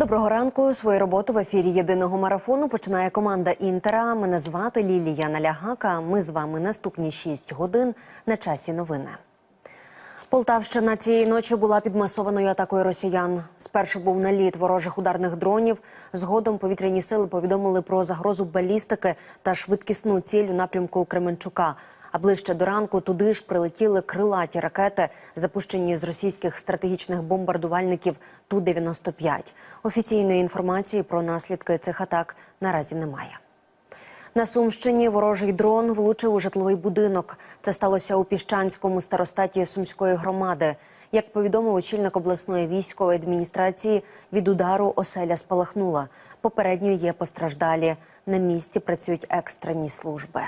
Доброго ранку. Свою роботу в ефірі єдиного марафону починає команда Інтера. Мене звати Лілія Налягака. Ми з вами наступні 6 годин на часі новини. Полтавщина цієї ночі була під масованою атакою росіян. Спершу був наліт ворожих ударних дронів. Згодом повітряні сили повідомили про загрозу балістики та швидкісну ціль у напрямку Кременчука. А ближче до ранку туди ж прилетіли крилаті ракети, запущені з російських стратегічних бомбардувальників Ту-95. Офіційної інформації про наслідки цих атак наразі немає. На Сумщині ворожий дрон влучив у житловий будинок. Це сталося у Піщанському старостаті Сумської громади. Як повідомив очільник обласної військової адміністрації, від удару оселя спалахнула. Попередньо є постраждалі. На місці працюють екстрені служби.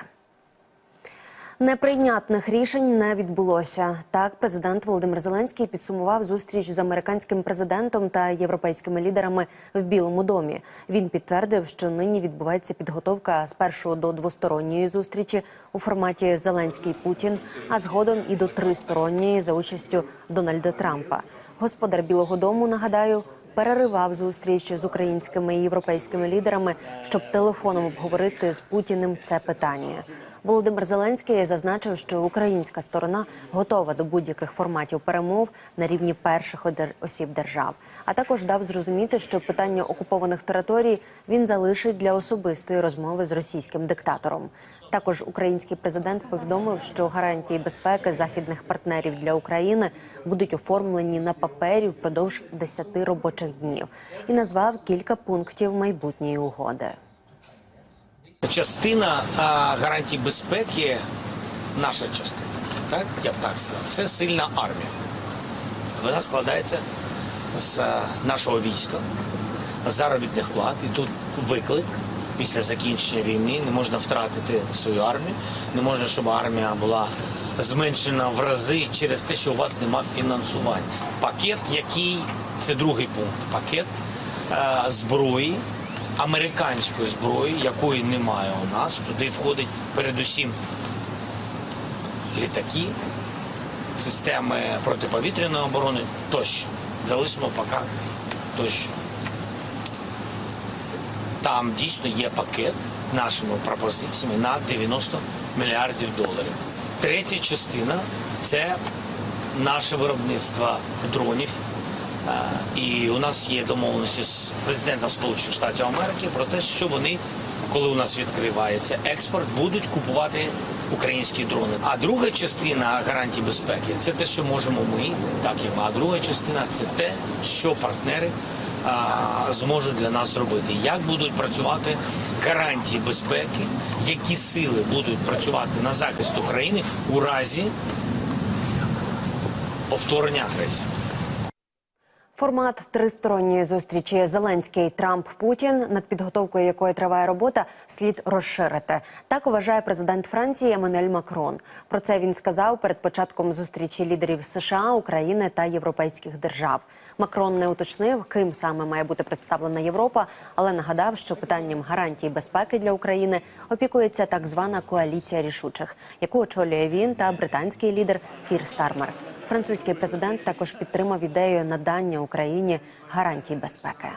Неприйнятних рішень не відбулося. Так, президент Володимир Зеленський підсумував зустріч з американським президентом та європейськими лідерами в Білому домі. Він підтвердив, що нині відбувається підготовка спершу до двосторонньої зустрічі у форматі Зеленський Путін, а згодом і до тристоронньої за участю Дональда Трампа. Господар Білого Дому нагадаю. Переривав зустріч з українськими і європейськими лідерами, щоб телефоном обговорити з Путіним це питання. Володимир Зеленський зазначив, що українська сторона готова до будь-яких форматів перемов на рівні перших осіб держав. А також дав зрозуміти, що питання окупованих територій він залишить для особистої розмови з російським диктатором. Також український президент повідомив, що гарантії безпеки західних партнерів для України будуть оформлені на папері впродовж 10 робочих днів і назвав кілька пунктів майбутньої угоди. Частина а, гарантій безпеки, наша частина, так я б так сказав, це сильна армія. Вона складається з а, нашого війська, заробітних плат. І тут виклик після закінчення війни. Не можна втратити свою армію, не можна, щоб армія була зменшена в рази через те, що у вас немає фінансування. Пакет, який це другий пункт, пакет е, зброї американської зброї, якої немає у нас. Туди входить передусім літаки, системи протиповітряної оборони тощо. Залишимо поки тощо. Там дійсно є пакет нашими пропозиціями на 90 мільярдів доларів. Третя частина це наше виробництво дронів. І у нас є домовленості з президентом Сполучених Штатів Америки про те, що вони, коли у нас відкривається експорт, будуть купувати українські дрони. А друга частина гарантій безпеки це те, що можемо ми, так і ми. А друга частина це те, що партнери а, зможуть для нас робити. Як будуть працювати гарантії безпеки, які сили будуть працювати на захист України у разі повторення агресії. Формат тристоронньої зустрічі Зеленський Трамп Путін, над підготовкою якої триває робота, слід розширити. Так вважає президент Франції Еммануель Макрон. Про це він сказав перед початком зустрічі лідерів США, України та європейських держав. Макрон не уточнив, ким саме має бути представлена Європа, але нагадав, що питанням гарантій безпеки для України опікується так звана коаліція рішучих, яку очолює він та британський лідер Кір Стармер. Французький президент також підтримав ідею надання Україні гарантій безпеки.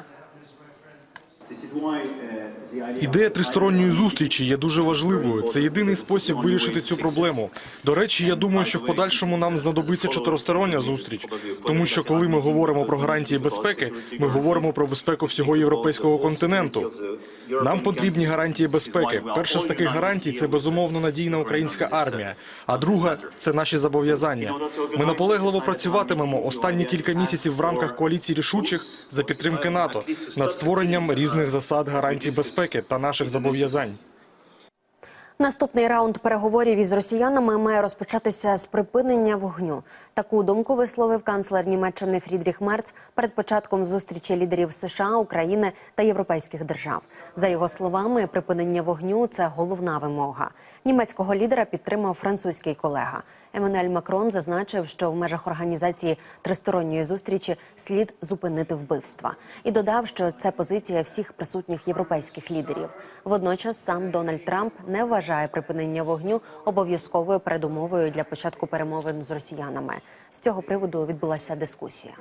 Ідея тристоронньої зустрічі є дуже важливою. Це єдиний спосіб вирішити цю проблему. До речі, я думаю, що в подальшому нам знадобиться чотиристороння зустріч, тому що коли ми говоримо про гарантії безпеки, ми говоримо про безпеку всього європейського континенту. Нам потрібні гарантії безпеки. Перша з таких гарантій це безумовно надійна українська армія. А друга це наші зобов'язання. Ми наполегливо працюватимемо останні кілька місяців в рамках коаліції рішучих за підтримки НАТО над створенням різних засад гарантій безпеки та наших зобов'язань. Наступний раунд переговорів із росіянами має розпочатися з припинення вогню. Таку думку висловив канцлер Німеччини Фрідріх Мерц перед початком зустрічі лідерів США, України та європейських держав. За його словами, припинення вогню це головна вимога. Німецького лідера підтримав французький колега. Еммануель Макрон зазначив, що в межах організації тристоронньої зустрічі слід зупинити вбивства, і додав, що це позиція всіх присутніх європейських лідерів. Водночас сам Дональд Трамп не вважає припинення вогню обов'язковою передумовою для початку перемовин з росіянами. З цього приводу відбулася дискусія.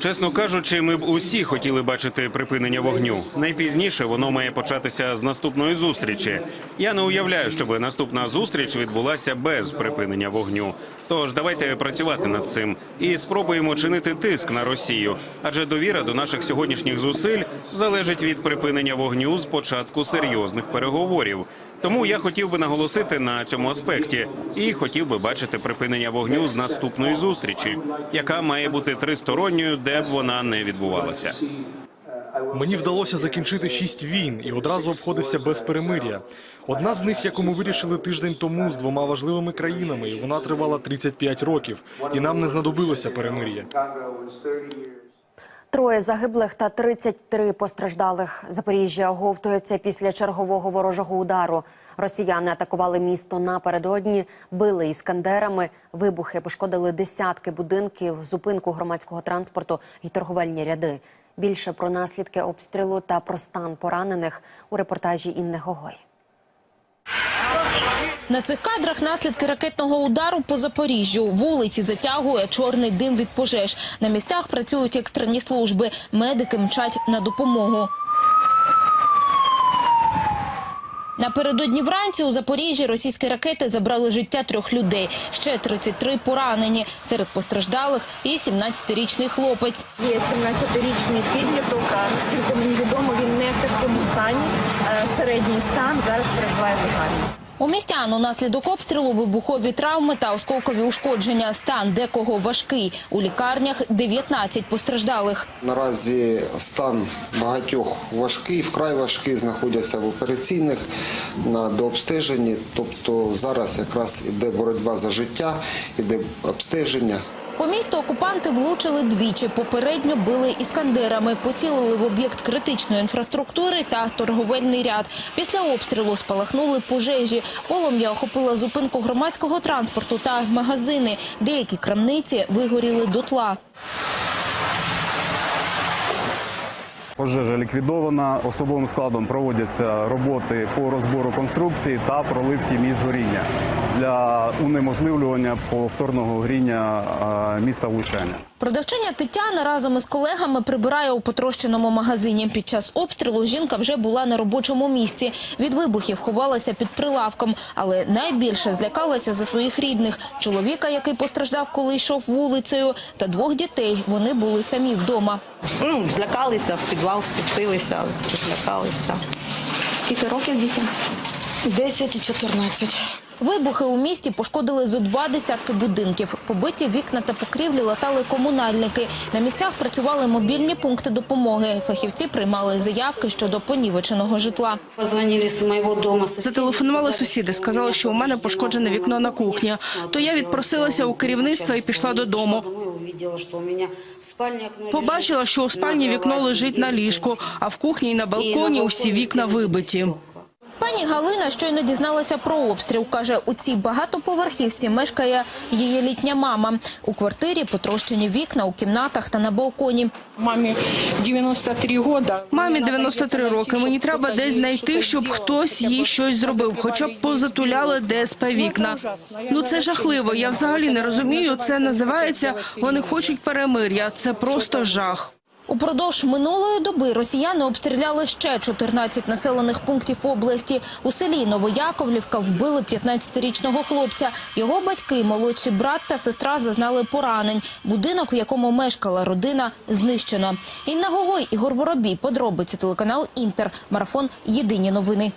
Чесно кажучи, ми б усі хотіли бачити припинення вогню. Найпізніше воно має початися з наступної зустрічі. Я не уявляю, щоб наступна зустріч відбулася без припинення вогню. Тож давайте працювати над цим і спробуємо чинити тиск на Росію, адже довіра до наших сьогоднішніх зусиль залежить від припинення вогню з початку серйозних переговорів. Тому я хотів би наголосити на цьому аспекті і хотів би бачити припинення вогню з наступної зустрічі, яка має бути тристоронньою, де б вона не відбувалася. Мені вдалося закінчити шість війн і одразу обходився без перемир'я. Одна з них, яку ми вирішили тиждень тому з двома важливими країнами, і вона тривала 35 років, і нам не знадобилося перемир'я. Троє загиблих та 33 постраждалих. Запоріжжя оговтується після чергового ворожого удару. Росіяни атакували місто напередодні, били іскандерами. Вибухи пошкодили десятки будинків, зупинку громадського транспорту і торговельні ряди. Більше про наслідки обстрілу та про стан поранених у репортажі Інни Гогой. На цих кадрах наслідки ракетного удару по Запоріжжю. Вулиці затягує чорний дим від пожеж. На місцях працюють екстрені служби. Медики мчать на допомогу. Напередодні вранці у Запоріжжі російські ракети забрали життя трьох людей. Ще 33 поранені. Серед постраждалих і 17-річний хлопець. Є 17-річний підліток. Наскільки мені відомо, він не в такому стані. Е, Середній стан зараз перебуває в лікарні. У містян унаслідок обстрілу вибухові травми та осколкові ушкодження. Стан декого важкий. У лікарнях 19 постраждалих. Наразі стан багатьох важкий, вкрай важкий, знаходяться в операційних на дообстеженні. Тобто зараз якраз іде боротьба за життя, іде обстеження. По місту окупанти влучили двічі. Попередньо били іскандерами, поцілили в об'єкт критичної інфраструктури та торговельний ряд. Після обстрілу спалахнули пожежі. Полум'я охопила зупинку громадського транспорту та магазини. Деякі крамниці вигоріли дотла. Пожежа ліквідована. Особовим складом проводяться роботи по розбору конструкції та проливки місць горіння для унеможливлювання повторного горіння а, міста влучання. Продавчиня Тетяна разом із колегами прибирає у потрощеному магазині. Під час обстрілу жінка вже була на робочому місці. Від вибухів ховалася під прилавком, але найбільше злякалася за своїх рідних. Чоловіка, який постраждав, коли йшов вулицею, та двох дітей. Вони були самі вдома. Ну, злякалися, в підвал спустилися, злякалися. Скільки років дітям? 10 і 14. Вибухи у місті пошкодили зо два десятки будинків. Побиті вікна та покрівлі латали комунальники. На місцях працювали мобільні пункти допомоги. Фахівці приймали заявки щодо понівеченого житла. Зателефонували сусіди, сказали, що у мене пошкоджене вікно на кухні. То я відпросилася у керівництва і пішла додому. Побачила, що у спальні вікно лежить на ліжку, а в кухні і на балконі усі вікна вибиті. Пані Галина щойно дізналася про обстріл. Каже, у цій багатоповерхівці мешкає її літня мама. У квартирі потрощені вікна у кімнатах та на балконі. Мамі 93 роки. Мамі 93 роки. Мені треба десь знайти, щоб хтось їй щось зробив, хоча б позатуляли ДСП вікна. Ну це жахливо. Я взагалі не розумію. Це називається вони хочуть перемир'я. Це просто жах. Упродовж минулої доби росіяни обстріляли ще 14 населених пунктів області. У селі Новояковлівка вбили 15-річного хлопця. Його батьки, молодший брат та сестра зазнали поранень. Будинок, у якому мешкала родина, знищено. Інна Гогой, Ігор Воробій. Подробиці телеканал Інтер. Марафон. Єдині новини.